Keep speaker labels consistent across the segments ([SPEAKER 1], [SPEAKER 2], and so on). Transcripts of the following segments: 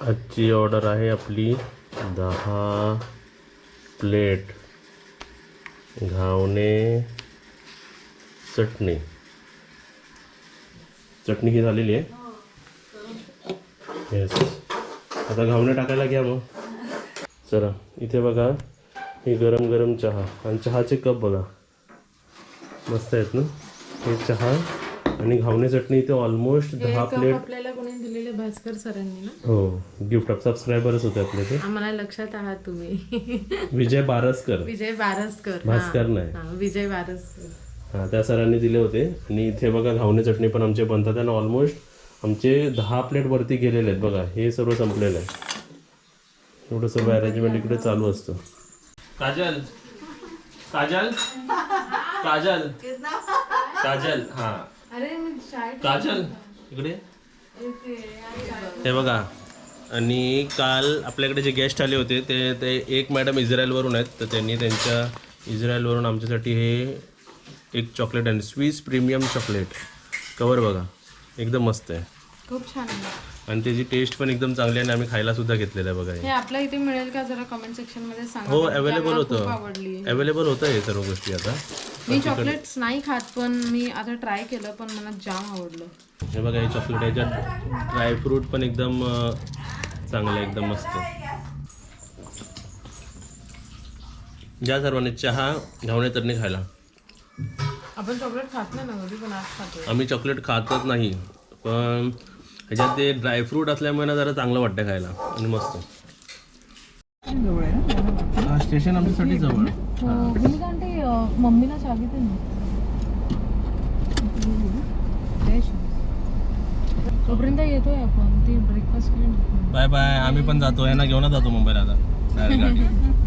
[SPEAKER 1] आजची ऑर्डर आहे आपली दहा प्लेट घावणे चटणी. चटणी ही झालेली आहे. येस आता घावणे टाकायला घ्या मग. चला इथे बघा हे गरम गरम चहा. आणि चहाचे कप बघा. मस्त आहेत ना? हे चहा आणि घावणे चटणी इथे ऑलमोस्ट दहा प्लेट
[SPEAKER 2] भास्कर सरांनी ना?
[SPEAKER 1] हो गिफ्ट ऑफ सबस्क्रायबरच होते आपले ते.
[SPEAKER 2] आम्हाला लक्षात आहात तुम्ही.
[SPEAKER 1] विजय बारसकर.
[SPEAKER 2] विजय बारसकर.
[SPEAKER 1] भास्कर नाही.
[SPEAKER 2] हा, विजय बारसकर.
[SPEAKER 1] हा त्या सरांनी दिले होते. आणि इथे बघा घावणे चटणी पण आमचे बनतात आणि ऑलमोस्ट आमचे दहा प्लेट वरती गेलेले आहेत बघा हे सर्व संपलेलं आहे. एवढं सर्व अरेंजमेंट इकडे चालू असतं. काजल. काजल? काजल? काजल हा.
[SPEAKER 2] अरे मी शाळेत
[SPEAKER 1] काजल इकडे. हे बघा. आणि काल आपल्याकडे जे गेस्ट आले होते ते ते एक मॅडम इस्रायलवरून आहेत तर त्यांनी त्यांच्या इस्रायलवरून आमच्यासाठी हे एक चॉकलेट आणि स्विस प्रीमियम चॉकलेट कवर बघा. एकदम मस्त आहे.
[SPEAKER 2] खूप छान आहे.
[SPEAKER 1] आणि त्याची टेस्ट पण एकदम चांगली आहे आणि आम्ही खायला सुद्धा घेतलेलं आहे बघा हे.
[SPEAKER 2] हे आपल्या इथे मिळेल का? जरा कमेंट सेक्शनमध्ये सांगा.
[SPEAKER 1] हो
[SPEAKER 2] कारण की
[SPEAKER 1] अवेलेबल
[SPEAKER 2] आम्हाला खूप
[SPEAKER 1] होतं अवेलेबल होतं हे सर्व गोष्टी आता.
[SPEAKER 2] मी चॉकलेट्स नाही खात पण मी आता ट्राय केलं पण मला जाम आवडलं.
[SPEAKER 1] हे बघा हे चॉकलेट याच्यात ड्रायफ्रूट पण एकदम अं, चांगलं आहे एकदम मस्त. ज्या सर्वांनी चहा घावणे चटणी खायला.
[SPEAKER 2] आपण चॉकलेट खात नाही ना कधी पण आज खातो
[SPEAKER 1] आम्ही चॉकलेट खातच नाही पण ह्याच्यात ते ड्रायफ्रूट असल्यामुळे ना जरा चांगलं वाटतं खायला. आणि मस्त. स्टेशन आमच्यासाठी जवळ.
[SPEAKER 2] म्हणते मम्मीला तोपर्यंत येतोय आपण ती ब्रेकफास्ट
[SPEAKER 1] बाय बाय आम्ही पण जातो यांना घेऊनच जातो मुंबईला आता. डायरेक्ट गाडी.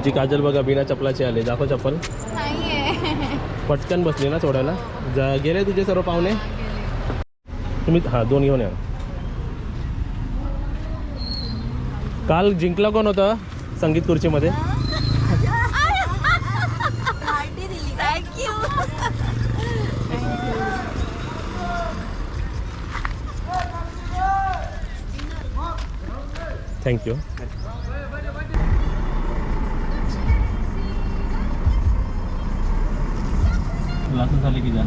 [SPEAKER 1] आमची काजल बघा बिना चपलाची आले. दाखव चप्पल. पटकन बसली ना सोडायला. जा गेले तुझे सर्व पाहुणे? तुम्ही हां दोन घेऊन या. काल जिंकला कोण होतं? संगीत खुर्चीमध्ये. थँक्यू क्लासेस झाले की जा.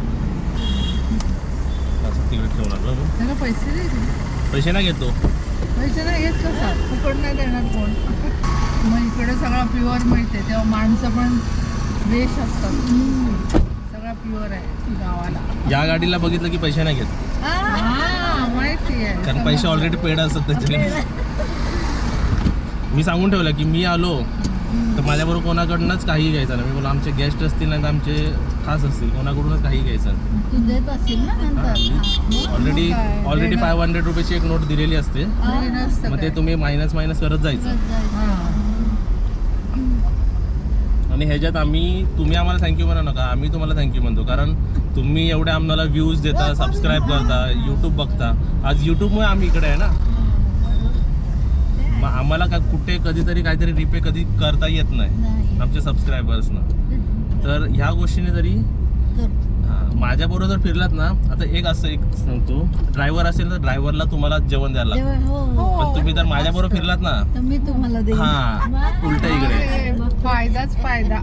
[SPEAKER 1] क्लासेस तिकडे ना तू?
[SPEAKER 2] त्याला पैसे दे
[SPEAKER 1] पैसे नाही घेतो
[SPEAKER 2] पैसे नाही घेत कसा? फुकट नाही देणार कोण? मग इकडे सगळा प्युअर मिळते तेव्हा माणसं पण वेश असतात. सगळा प्युअर आहे गावाला.
[SPEAKER 1] या गाडीला बघितलं की पैसे नाही घेत.
[SPEAKER 2] हा माहिती आहे.
[SPEAKER 1] कारण पैसे ऑलरेडी पेड असतात त्याचे मी सांगून ठेवलं की मी आलो तर माझ्याबरोबर कोणाकडूनच काही घ्यायचं नाही. मी बोला आमचे गेस्ट असतील नाही तर आमचे खास असतील कोणाकडूनच काही घ्यायचं नाही.
[SPEAKER 3] तू देत असशील ना नंतर?
[SPEAKER 1] ऑलरेडी
[SPEAKER 2] काय?
[SPEAKER 1] ऑलरेडी फाय हंड्रेड रुपयाची एक नोट दिलेली असते.
[SPEAKER 2] नसतं
[SPEAKER 1] मग ते तुम्ही मायनस मायनस करत जायचं. आणि ह्याच्यात आम्ही तुम्ही आम्हाला थँक्यू म्हणा नका. आम्ही तुम्हाला थँक्यू म्हणतो. कारण तुम्ही एवढे आम्हाला व्ह्यूज देता सबस्क्राईब करता यूट्यूब बघता. आज यूट्यूबमुळे आम्ही इकडे आहे ना. आम्हाला का कुठे कधीतरी काहीतरी रिपे कधी करता येत नाही आमच्या सबस्क्रायबर्सना तर ह्या गोष्टीने जरी
[SPEAKER 3] कर.
[SPEAKER 1] माझ्याबरोबर जर फिरलात ना आता एक असं एक सांगतो ड्रायव्हर असेल तर ड्रायव्हरला तुम्हाला जेवण द्यायला
[SPEAKER 3] हो हो.
[SPEAKER 1] पण तुम्ही जर माझ्याबरोबर फिरलात ना
[SPEAKER 3] तर मी तुम्हाला
[SPEAKER 1] हा उलट इकडे.
[SPEAKER 2] फायदाच फायदा.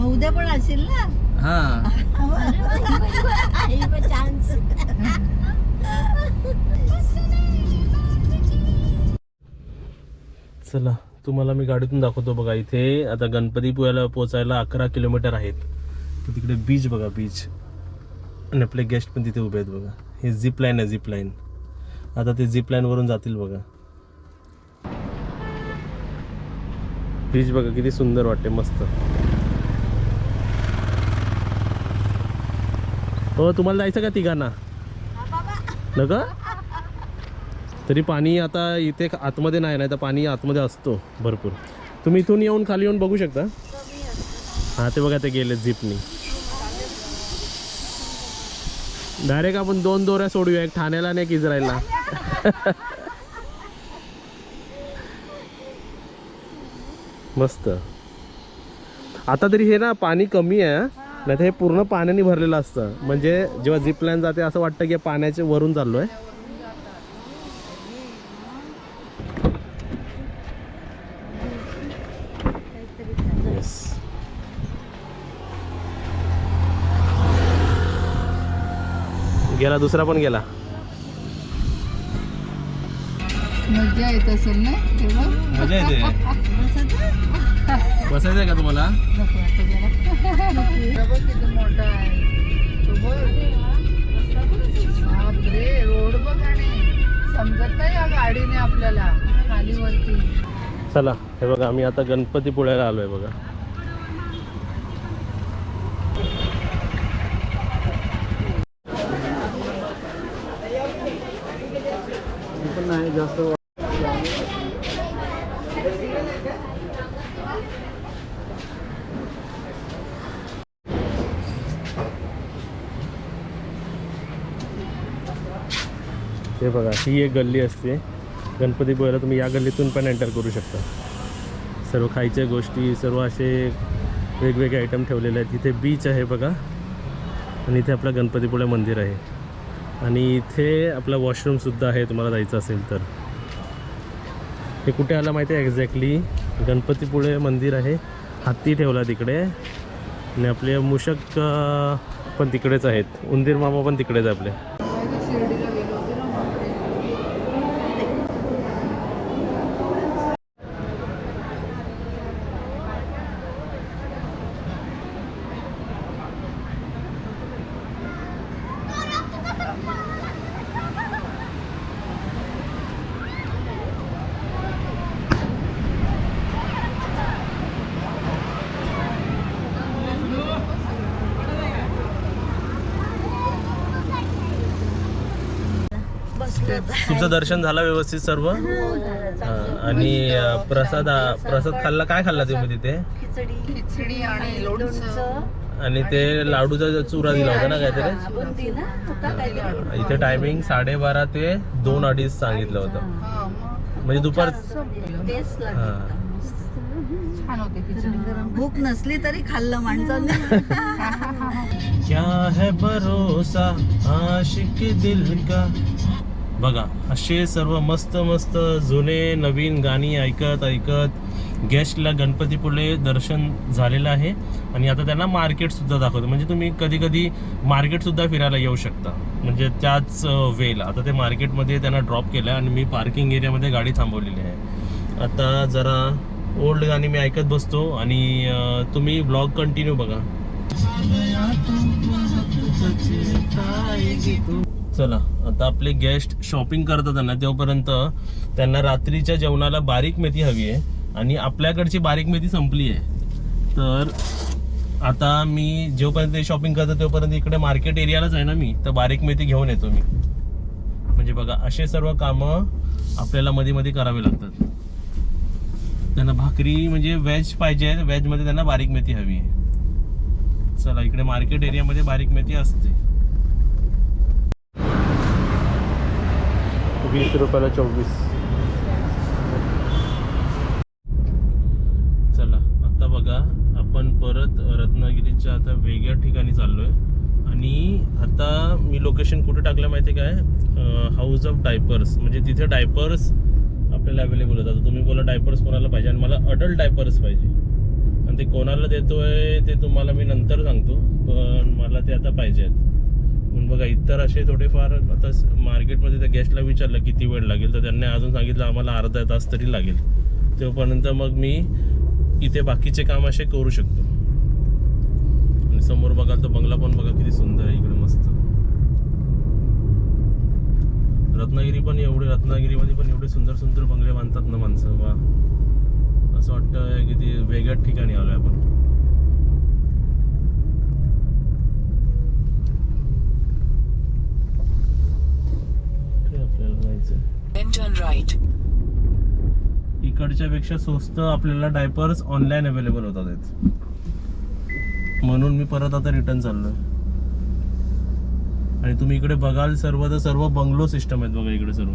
[SPEAKER 3] उद्या पण असेल ना?
[SPEAKER 1] हा.
[SPEAKER 3] चान्स
[SPEAKER 1] चला तुम्हाला मी गाडीतून दाखवतो बघा. इथे आता गणपतीपुळ्याला पोचायला अकरा किलोमीटर आहेत. तर तिकडे बीच बघा बीच आणि आपले गेस्ट पण तिथे उभे आहेत बघा. हे झिप लाईन आहे झिप लाईन आता ते झिप लाईनवरून जातील बघा. बीच बघा किती सुंदर वाटते मस्त. हो तुम्हाला जायचं का तिघांना? नका? तरी पाणी आता इथे आतमध्ये नाही नाही तर पाणी आतमध्ये असतो भरपूर. तुम्ही इथून येऊन खाली येऊन बघू शकता. हां ते बघा ते गेले झिपनी डायरेक्ट आपण दोन दोऱ्या सोडूया एक ठाण्याला आणि एक इस्रायलला. मस्त. आता तरी हे ना पाणी कमी आहे नाही तर हे पूर्ण पाण्याने भरलेलं असतं. म्हणजे जेव्हा झिपलाईन जाते असं वाटतं की पाण्याचे वरून चाललो आहे येस गेला दुसरा पण गेला.
[SPEAKER 2] मजा येत असेल ना तेव्हा?
[SPEAKER 1] मजा येते. बसायचं आहे का तुम्हाला?
[SPEAKER 2] नको आता जरा. हे बघ किती मोठा आहे तो बघ. बापरे रोड बघ आणि समजत नाही या गाडीने आपल्याला खाली वरती
[SPEAKER 1] चला हे बघा आम्ही आता गणपतीपुळ्याला आलोय बघा. पण नाही जास्त हे बघा ही एक गल्ली असते. गणपतीपुळ्याला तुम्ही या गल्लीतून पण एंटर करू शकता. सर्व खायच्या गोष्टी सर्व असे वेगवेगळे आयटम ठेवलेले आहेत. इथे बीच आहे बघा. आणि इथे आपलं गणपतीपुळे मंदिर आहे. आणि इथे आपला वॉशरूमसुद्धा आहे तुम्हाला जायचं असेल तर. हे कुठे आलं माहिती आहे एक्झॅक्टली गणपतीपुळे मंदिर आहे. हत्ती ठेवला तिकडे आणि आपले मूषक पण तिकडेच आहेत. उंदीर मामा पण तिकडेच आहे आपले
[SPEAKER 2] मागे शिर्डीला गेलो होतो ना मागे.
[SPEAKER 3] बसलो
[SPEAKER 1] तुमचं दर्शन झालं व्यवस्थित सर्व? हां, आणि प्रसाद प्रसाद खाल्ला? काय खाल्ला तुम्ही तिथे?
[SPEAKER 3] खिचडी.
[SPEAKER 2] खिचडी आणि लोणचं.
[SPEAKER 1] आणि ते लाडूचा चुरा दिला होता ना काहीतरी? इथे टायमिंग साडेबारा ते दोन अडीच सांगितलं होतं. म्हणजे दुपार
[SPEAKER 3] टेस्ट लागली. एकदम मस्त.
[SPEAKER 2] छान होते खिचडी.
[SPEAKER 3] गरम. भूक नसली तरी खाल्लं माणसाने.
[SPEAKER 1] क्या है भरोसा? आशिक दिल का? बघा असे सर्व मस्त मस्त जुने नवीन गाणी ऐकत ऐकत गेस्टला गणपतीपुळे दर्शन झालेलं आहे. आणि आता त्यांना मार्केटसुद्धा दाखवतो. म्हणजे तुम्ही कधी कधी मार्केटसुद्धा फिरायला येऊ शकता. म्हणजे त्याच वेला आता ते मार्केटमध्ये त्यांना ड्रॉप केलं आणि मी पार्किंग एरियामध्ये गाडी थांबवलेली आहे. आता जरा ओल्ड गाणी मी ऐकत बसतो आणि तुम्ही ब्लॉग कंटिन्यू बघा. चला आता आपले गेस्ट शॉपिंग करतात ना तेव्हापर्यंत त्यांना रात्रीच्या जेवणाला बारीक मेथी हवी आहे आणि आपल्याकडची बारीक मेथी संपली आहे. तर आता मी जेव्हापर्यंत ते शॉपिंग करतो तेव्हापर्यंत इकडे मार्केट एरियालाच आहे ना मी तर बारीक मेथी घेऊन येतो मी. म्हणजे बघा असे सर्व कामं आपल्याला मध्ये मध्ये करावे लागतात. त्यांना भाकरी म्हणजे व्हेज पाहिजे व्हेजमध्ये त्यांना बारीक मेथी हवी आहे. चला इकडे मार्केट एरियामध्ये बारीक मेथी असते. वीस रुपयाला चोवीस. चला आता बघा आपण परत रत्नागिरीच्या आता वेगळ्या ठिकाणी चाललोय. आणि आता मी लोकेशन कुठे टाकलं माहिती आहे काय? हाऊस ऑफ डायपर्स म्हणजे तिथे डायपर्स आपल्याला अवेलेबल होतात. आता तुम्ही बोला डायपर्स कोणाला पाहिजे? आणि मला अडल्ट डायपर्स पाहिजे. आणि ते कोणाला देतोय ते तुम्हाला मी नंतर सांगतो पण मला ते आता पाहिजे आहेत पण बघा इतर असे थोडेफार आता मार्केटमध्ये त्या गेस्टला विचारलं किती वेळ लागेल तर त्यांनी अजून सांगितलं आम्हाला अर्धा तास तरी लागेल. तोपर्यंत मग मी इथे बाकीचे काम असे करू शकतो. आणि समोर बघाल तर बंगला पण बघा किती सुंदर आहे इकडे मस्त. रत्नागिरी पण एवढे रत्नागिरीमध्ये पण एवढे सुंदर सुंदर बंगले बांधतात ना माणसं. वा. असं वाटतं किती वेगळ्याच ठिकाणी आलोय आपण. आपल्याला जायचं. इकडच्या पेक्षा स्वस्त आपल्याला डायपर्स ऑनलाईन अवेलेबल होतात. म्हणून मी परत आता रिटर्न चाललोय आणि तुम्ही इकडे बघाल सर्व तर सर्व बंगलो सिस्टम आहेत बघा इकडे सर्व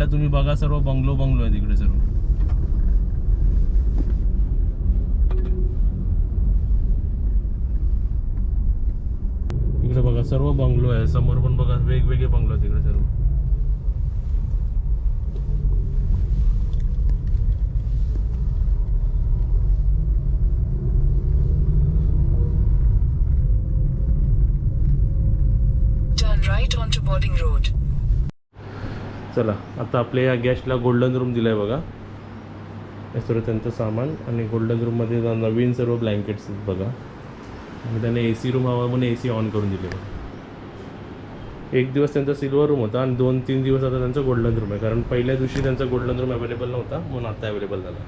[SPEAKER 1] साईडला तुम्ही बघा सर्व बंगलो बंगलो आहे तिकडे सर्व. इकडे बघा सर्व बंगलो आहे. समोर पण बघा वेगवेगळे बंगलो आहे तिकडे सर्व.
[SPEAKER 4] Turn right onto Boarding Road.
[SPEAKER 1] चला आता आपल्या या गॅसला गोल्डन रूम दिलाय बघा. हे सर्व त्यांचं सामान आणि गोल्डन रूममध्ये नवीन सर्व ब्लँकेट्स आहेत बघा. आणि त्याने ए सी रूम हवा म्हणून ए सी ऑन करून दिले बघा. एक दिवस त्यांचा सिल्वर रूम होता आणि दोन तीन दिवस आता त्यांचा गोल्डन रूम आहे. कारण पहिल्या दिवशी त्यांचा गोल्डन रूम अवेलेबल नव्हता म्हणून आता अवेलेबल झाला.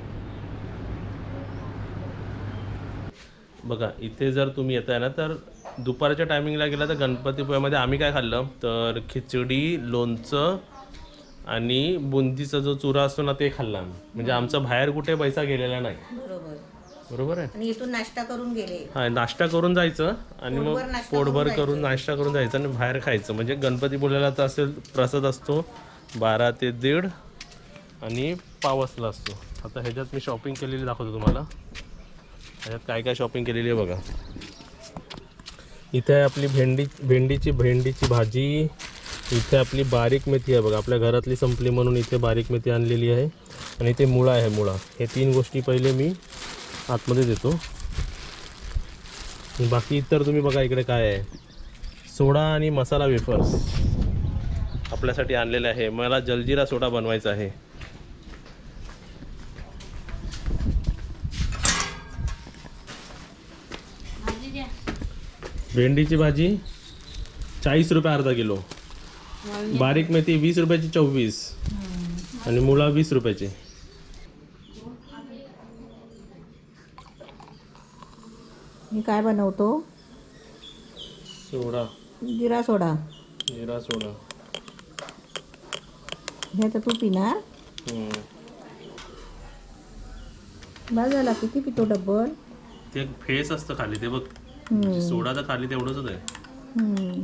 [SPEAKER 1] बघा इथे जर तुम्ही येत आहे ना तर दुपारच्या टायमिंगला गेला तर गणपतीपुळ्यामध्ये आम्ही काय खाल्लं? तर खिचडी लोणचं आणि बुंदीचा जो चुरा असतो ना ते खाल्ला आम्ही. म्हणजे आमचा बाहेर कुठे पैसा गेलेला नाही.
[SPEAKER 3] बरोबर.
[SPEAKER 1] बरोबर आहे?
[SPEAKER 3] आणि इथून नाश्ता करून गेले.
[SPEAKER 1] हा नाश्ता करून जायचं आणि मग
[SPEAKER 3] पोटभर नाश्ता
[SPEAKER 1] पोटभर
[SPEAKER 3] करून
[SPEAKER 1] करून नाश्ता करून जायचं आणि बाहेर खायचं. म्हणजे गणपतीपुळ्याला तर असेल प्रसाद असतो बारा ते दीड आणि पावसला असतो. आता ह्याच्यात मी शॉपिंग केलेली दाखवतो तुम्हाला. ह्याच्यात काय काय शॉपिंग केलेली आहे बघा. इथे आहे आपली भेंडी भेंडीची भेंडीची भाजी. इथे आपली बारीक मेथी आहे बघा. आपल्या घरातली संपली म्हणून इथे बारीक मेथी आणलेली आहे. आणि इथे मुळा आहे मुळा. हे तीन गोष्टी पहिले मी आतमध्ये देतो. बाकी इतर तुम्ही बघा इकडे काय आहे. सोडा आणि मसाला वेफर्स आपल्यासाठी आणलेले आहे. मला जलजिरा सोडा बनवायचा आहे. भेंडीची भाजी चाळीस रुपये अर्धा किलो. बारीक मेथी वीस रुपयाची चोवीस. आणि मुळा वीस रुपयाची.
[SPEAKER 3] मी काय बनवतो?
[SPEAKER 1] सोडा.
[SPEAKER 3] जिरा सोडा.
[SPEAKER 1] जिरा सोडा.
[SPEAKER 3] हे तर तू पिणार. बस झाला किती पितो डब्बल?
[SPEAKER 1] ते एक फेस असतं खाली ते बघ. सोडा तर खाली तेवढंच आहे.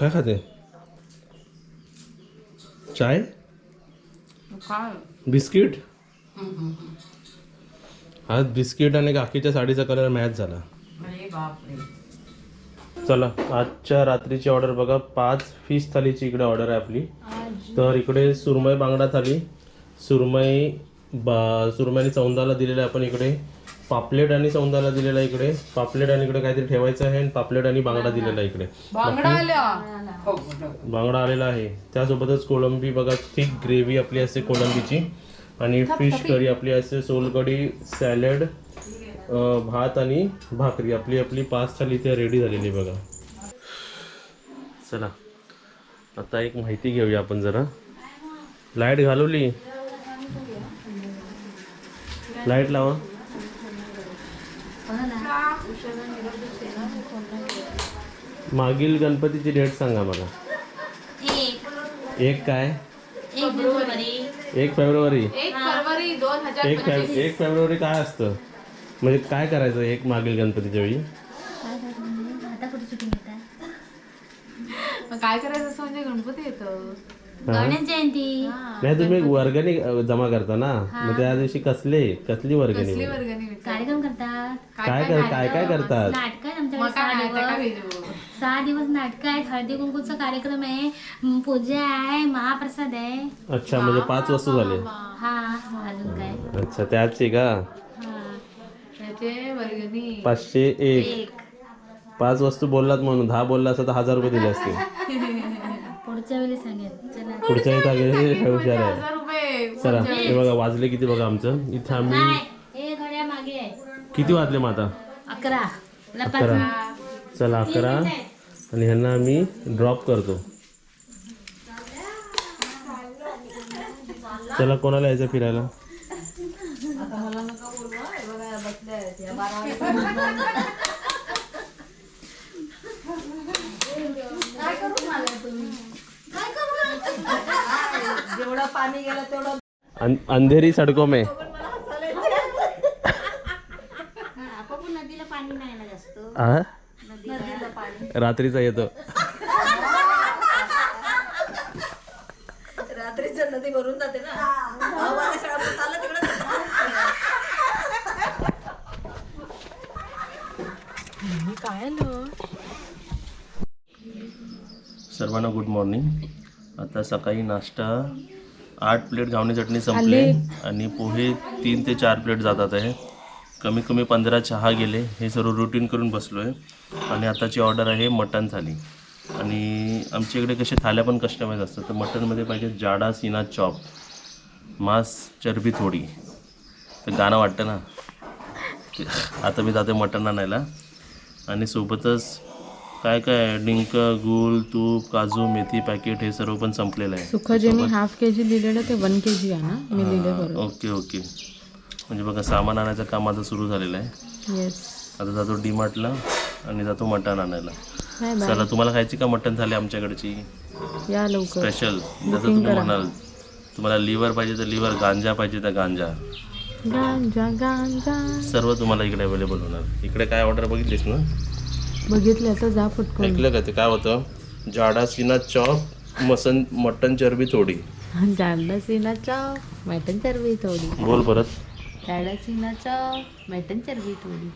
[SPEAKER 1] काय खाते? चाय?
[SPEAKER 2] काय?
[SPEAKER 1] बिस्किट? हा बिस्किट आणि काकीच्या साडीचा कलर मॅच झाला.
[SPEAKER 2] अरे बापरे.
[SPEAKER 1] चला आजच्या रात्रीची ऑर्डर बघा. पाच फिश थालीची इकडे ऑर्डर आहे आपली. तर इकडे सुरमई बांगडा थाली सुरमई बा सुरमई आणि चौंदाला दिलेलं आहे आपण इकडे. पापलेट आणि चौंदाला दिलेला आहे इकडे. पापलेट आणि इकडे काहीतरी ठेवायचं आहे आणि पापलेट आणि बांगडा दिलेला आहे इकडे.
[SPEAKER 2] बांगडा आल्या? हो,
[SPEAKER 1] बांगडा आलेला आहे. त्यासोबतच कोळंबी बघा थिक ग्रेव्ही आपली असते कोळंबीची. आणि फिश करी आपली असते सोलकढी सॅलड भात आणि भाकरी. आपली आपली पाच थाली इथे रेडी झालेली आहे बघा. चला आता एक माहिती घेऊया आपण जरा. लाइट घालवली? लाइट लावा. मागील गणपतीची डेट सांगा मला. एक काय? एक फेब्रुवारी.
[SPEAKER 2] एक
[SPEAKER 1] फेब एक फेब्रुवारी काय असतं? म्हणजे काय करायचं एक मागील गणपतीच्या वेळी?
[SPEAKER 2] मग काय करायचं असं म्हणजे गणपती येतो.
[SPEAKER 3] जयंती.
[SPEAKER 1] नाही तुम्ही वर्गणी अ, जमा करता ना मग त्या दिवशी कसले कसली वर्गणी
[SPEAKER 2] कसली वर्गणी? विचार.
[SPEAKER 5] कार्यक्रम करतात.
[SPEAKER 1] काय कर काय काय करतात?
[SPEAKER 5] नाटक आहे
[SPEAKER 2] मग
[SPEAKER 5] आमच्याकडे
[SPEAKER 2] काय
[SPEAKER 5] सहा दिवस.
[SPEAKER 2] भेजू
[SPEAKER 5] सहा दिवस नाटक आहेत. हळदी कुंकूचा कार्यक्रम आहे म, पूजा आहे महाप्रसाद आहे.
[SPEAKER 1] अच्छा म्हणजे पाच वस्तू झाले.
[SPEAKER 5] हा अजून काय?
[SPEAKER 1] अच्छा त्याचे का?
[SPEAKER 5] हा
[SPEAKER 2] त्याचे वर्गणी.
[SPEAKER 1] पाचशे एक.
[SPEAKER 5] एक.
[SPEAKER 1] पाच वस्तू बोललात म्हणून दहा बोलला असता तर हजार रुपये दिले असते.
[SPEAKER 5] पुढच्या वेळी सांगेल चला.
[SPEAKER 1] पुढच्या वेळी सांगेल हुशार आहे.
[SPEAKER 2] रुपये
[SPEAKER 1] चला हे बघा वाजले किती बघा आमचं. इथं आम्ही
[SPEAKER 5] काय हे घड्या मागे आहे
[SPEAKER 1] किती वाजले मग आता?
[SPEAKER 5] अकरा.
[SPEAKER 1] अकरा. चला अकरा. आणि ह्यांना आम्ही ड्रॉप करतो. चला कोणाला यायचं फिरायला?
[SPEAKER 3] जेवढं पाणी गेलं तेवढं
[SPEAKER 1] अं- अंधेरी सडको में. रात्रीचा येतो.
[SPEAKER 3] रात्रीचं नदी भरून जाते ना. तिकडं.
[SPEAKER 1] सर्वांना गुड मॉर्निंग आता सकाळी नाश्ता आठ प्लेट घावणी चटणी संपले आणि पोहे तीन ते चार प्लेट जातात आहे. कमीत कमी पंधरा चहा गेले हे सर्व रुटीन करून बसलो आहे आणि आताची ऑर्डर आहे मटन थाली. आणि आमच्या इकडे कसे थाल्या पण कस्टमाइज असतात. तर मटनमध्ये पाहिजे जाडा सीना चॉप मांस चरबी थोडी. तर गाणं वाटतं ना? आता मी जाते मटण आणायला. आणि सोबतच काय काय आहे? डिंक गुळ तूप काजू मेथी पॅकेट हे सर्व पण संपलेलं आहे.
[SPEAKER 2] सुख जे मी हाफ के जी लिहिलेलं ते वन के जी आहे ना? मी लिहिले बरोबर.
[SPEAKER 1] Okay okay. म्हणजे बघा सामान आणायचं काम आता सुरू झालेलं आहे.
[SPEAKER 2] येस
[SPEAKER 1] आता जातो डीमार्टला आणि जातो मटण आणायला.
[SPEAKER 2] बाय बाय
[SPEAKER 1] चला तुम्हाला खायची का मटण झाली आमच्याकडची?
[SPEAKER 2] या लवकर.
[SPEAKER 1] स्पेशल जसं तुम्ही म्हणाल. तुम्हाला लिव्हर पाहिजे तर लिव्हर गांजा पाहिजे तर गांजा.
[SPEAKER 2] गांजा गांजा.
[SPEAKER 1] सर्व तुम्हाला इकडे अवेलेबल होणार. इकडे काय ऑर्डर बघितलीस ना?
[SPEAKER 2] बघितलं तर जा पटकन.
[SPEAKER 1] ऐकलं का ते? काय होतं? जाडा सीना चॉप मसन मटन चरबी थोडी.
[SPEAKER 2] जाडा सीनाचा मटन चरबी थोडी.
[SPEAKER 1] बोल परत.
[SPEAKER 2] जाडा सीनाचा मटन चरबी थोडी.